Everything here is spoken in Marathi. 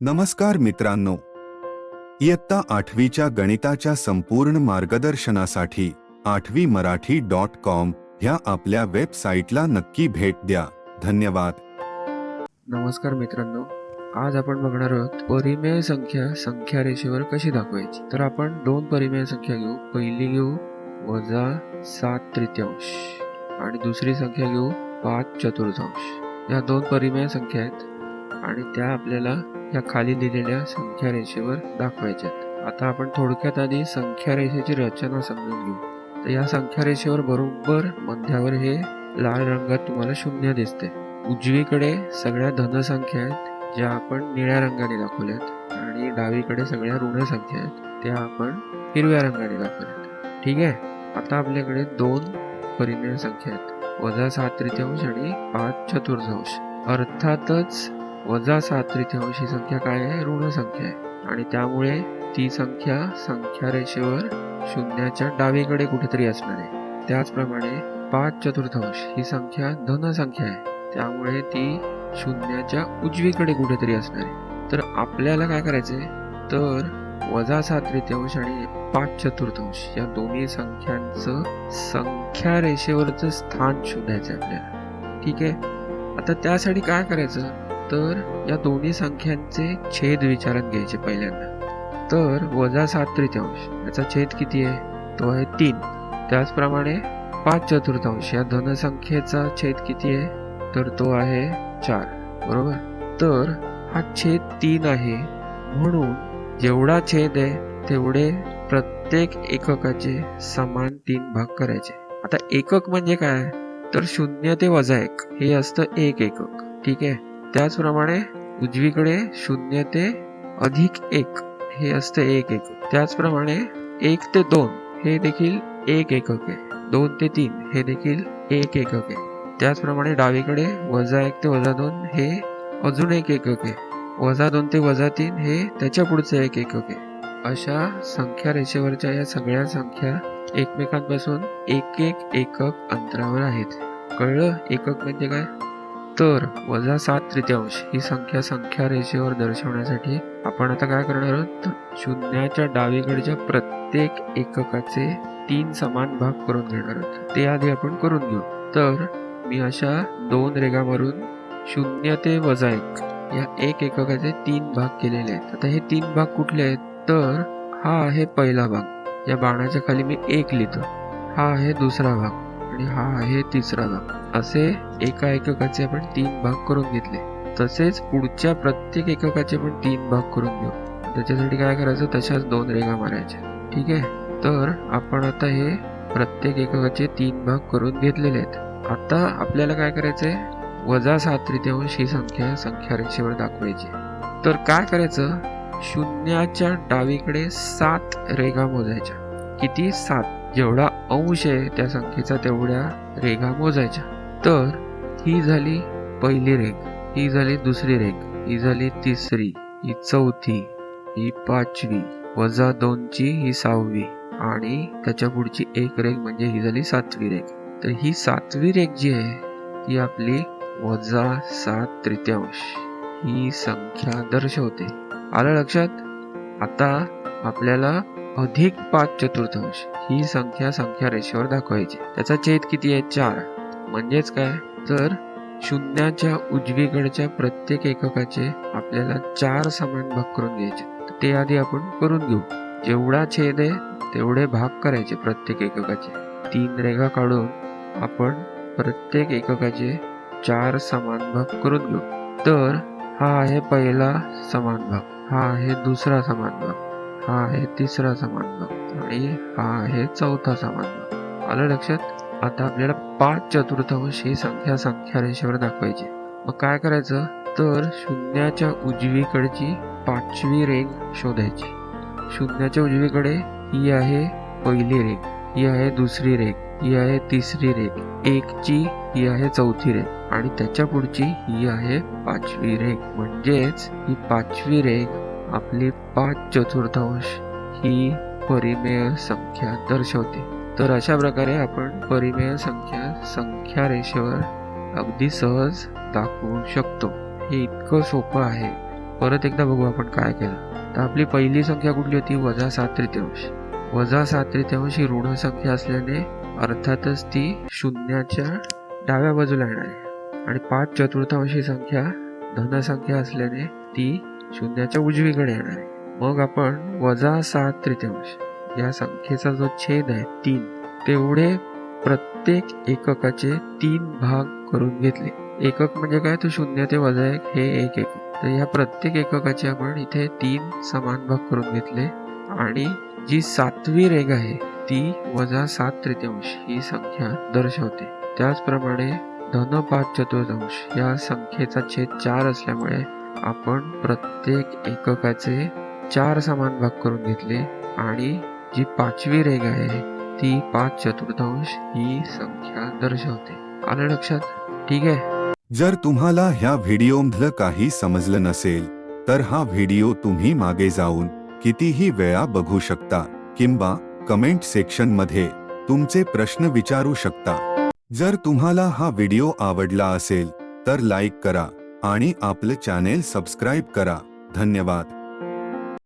नमस्कार मित्रांनो. इयत्ता आठवीच्या गणिताच्या संपूर्ण मार्गदर्शनासाठी आठवी मराठी डॉट कॉम ह्या आपल्या वेबसाईटला नक्की भेट द्या. धन्यवाद. नमस्कार मित्रांनो. आज आपण बघणार आहोत परिमेय संख्या संख्या रेषेवर कशी दाखवायची? तर आपण दोन परिमेय संख्या घेऊ. पहिली घेऊ वजा सात तृतीयांश आणि दुसरी संख्या घेऊ पाच चतुर्थांश. या दोन परिमेय संख्या आहेत. आणि त्या आपल्याला या खाली दिलेल्या संख्या रेषेवर दाखवायच्या आहेत. आता आपण थोडक्यात आधी संख्या रेषेची रचना समजून घेऊ. तर या संख्या रेषेवर बरोबर मध्यावर हे लाल रंगात तुम्हाला शून्य दिसते. उजवीकडे सगळ्या धनसंख्या आहेत ज्या आपण निळ्या रंगाने दाखवल्यात. आणि डावीकडे सगळ्या ऋण संख्या आहेत त्या आपण हिरव्या रंगाने दाखवल्यात. ठीक आहे? आता आपल्याकडे दोन परिमेय संख्या आहेत. वजा सात तृतीयांश आणि पाच चतुर्थांश. अर्थातच वजा सात तृतीयांश ही संख्या काय आहे? ऋण संख्या आहे. आणि त्यामुळे ती संख्या संख्या रेषेवर शून्याच्या डावीकडे कुठेतरी असणार आहे. त्याचप्रमाणे पाच चतुर्थांश ही संख्या धन संख्या आहे. त्यामुळे ती शून्याच्या उजवीकडे कुठेतरी असणार आहे. तर आपल्याला काय करायचंय? तर वजा सात तृतीयांश आणि पाच चतुर्थांश या दोन्ही संख्यांचं संख्या रेषेवरचं स्थान शोधायचं आहे आपल्याला. ठीक आहे? आता त्यासाठी काय करायचं? तर या दोन्ही संख्यांचे छेद विचारात घ्यायचे पहिल्यांदा. तर वजा सात तृतीयांश याचा छेद किती आहे? तो आहे तीन. त्याचप्रमाणे पाच चतुर्थांश या धनसंख्येचा छेद किती आहे? तर तो आहे चार. बरोबर? तर हा छेद तीन आहे. म्हणून जेवढा छेद आहे तेवढे प्रत्येक एककाचे समान तीन भाग करायचे. आता एकक म्हणजे काय? तर शून्य ते वजा एक हे असतं एक एकक. ठीक आहे? त्याचप्रमाणे उजवीकडे शून्य ते अधिक एक हे असते एक एक. त्याचप्रमाणे एक ते दोन हे देखील एक एकक आहे दोन ते तीन हे देखील एक एकक आहे त्याचप्रमाणे डावीकडे वजा एक ते वजा दोन हे अजून एक एकक आहे वजा दोन ते वजा तीन हे त्याच्या पुढचं एक एकक आहे अशा संख्या रेषेवरच्या या सगळ्या संख्या एकमेकांपासून एक एक एकक अंतरावर आहेत. कळलं? एकक म्हणजे काय? तर वजा सात तृतीयांश ही संख्या संख्या रेषेवर दर्शवण्यासाठी आपण आता काय करणार आहोत? तर शून्याच्या डावीकडच्या प्रत्येक एककाचे तीन समान भाग करून घेणार आहोत. ते आधी आपण करून घेऊ. तर मी अशा दोन रेगा मारून शून्य ते वजा एक या एक एककाचे तीन भाग केलेले आहेत. आता हे तीन भाग कुठले आहेत? तर हा आहे पहिला भाग. या बाणाच्या खाली मी एक लिहितो. हा आहे दुसरा भाग आणि हा आहे तिसरा भाग. असे एका एककाचे आपण तीन भाग करून घेतले. तसेच पुढच्या प्रत्येक एककाचे पण तीन भाग करून घेऊ. त्याच्यासाठी काय करायचं? तशाच दोन रेगा मारायच्या. ठीक आहे? तर आपण आता हे प्रत्येक एककाचे तीन भाग करून घेतलेले आहेत. आता आपल्याला काय करायचंय? वजा सात तृतीयांश ही संख्या संख्या रेषेवर दाखवायची. तर काय करायचं? शून्याच्या डावीकडे सात रेगा मोजायच्या. किती? सात. जेवढा अंश आहे त्या संख्येचा तेवढ्या रेगा मोजायच्या. तर ही झाली पहिली रेग ही झाली दुसरी रेग ही झाली तिसरी ही चौथी ही पाचवी वजा दोनची ही सहावी आणि त्याच्या पुढची एक रेग म्हणजे ही झाली सातवी रेग तर ही सातवी रेग जी आहे ती आपली वजा सात तृतीयांश. ही संख्या दर्शवते. आलं लक्षात? आता आपल्याला अधिक पाच चतुर्थांश ही संख्या संख्या रेषेवर दाखवायची. त्याचा छेद किती आहे? चार. म्हणजेच काय? तर शून्याच्या उजवीकडच्या प्रत्येक एककाचे आपल्याला चार समान भाग करून घ्यायचे ते आधी आपण करून घेऊ. जेवढा छेद आहे तेवढे भाग करायचे प्रत्येक एककाचे. तीन रेगा काढून आपण प्रत्येक एककाचे चार समान भाग करून घेऊ. तर हा आहे पहिला समान भाग. हा आहे दुसरा समान भाग. हा आहे तिसरा समान भाग. आणि हा आहे चौथा समान भाग. आलं लक्षात? आता आपल्याला पाच चतुर्थांश ही संख्या संख्या रेषेवर दाखवायची. मग काय करायचं? तर शून्याच्या उजवीकडची पाचवी रेंग शोधायची. शून्याच्या उजवीकडे ही आहे पहिली रेग ही आहे दुसरी रेग ही आहे तिसरी रेग एकची ही आहे चौथी रेग आणि त्याच्या पुढची ही आहे पाचवी रेग म्हणजेच ही पाचवी रेग आपली पाच चतुर्थांश ही परिमेय संख्या दर्शवते. तर अशा प्रकारे आपण परिमेय संख्या संख्या रेषेवर अगदी सहज दाखवू शकतो. हे इतकं सोपं आहे. परत एकदा बघू आपण काय केलं. तर आपली पहिली संख्या कुठली होती? वजा सात तृतीयांश वजा सात तृतीयांश ही ऋण संख्या असल्याने अर्थातच ती शून्याच्या डाव्या बाजूला येणार आहे. आणि पाच चतुर्थांश ही संख्या धनसंख्या असल्याने ती शून्याच्या उजवीकडे येणार आहे. मग आपण वजा सात तृतीयांश या संख्येचा जो छेद आहे तीन तेवढे प्रत्येक एककाचे तीन भाग करून घेतले. एकक म्हणजे काय? तर शून्य ते वजा एक हे एक एकक. तर या प्रत्येक एककाचे आपण इथे तीन समान भाग करून घेतले. आणि जी सातवी रेघ आहे ती वजा सात तृतीयांश ही संख्या दर्शवते. त्याचप्रमाणे धन पाच चतुर्थांश या संख्येचा छेद चार असल्यामुळे आपण प्रत्येक एककाचे चार समान भाग करून घेतले. आणि जी पाचवी रेघ आहे ती पाच चतुर्थांश ही संख्या दर्शवते. आलं लक्षात? ठीक आहे? जर तुम्हाला ह्या व्हिडिओमधलं काही समजलं नसेल तर हा व्हिडिओ तुम्ही मागे जाऊन कितीही वेळा बघू शकता किंवा कमेंट सेक्शनमध्ये तुमचे प्रश्न विचारू शकता. जर तुम्हाला हा व्हिडिओ आवडला असेल तर लाईक करा आणि आपलं चॅनेल सबस्क्राईब करा. धन्यवाद.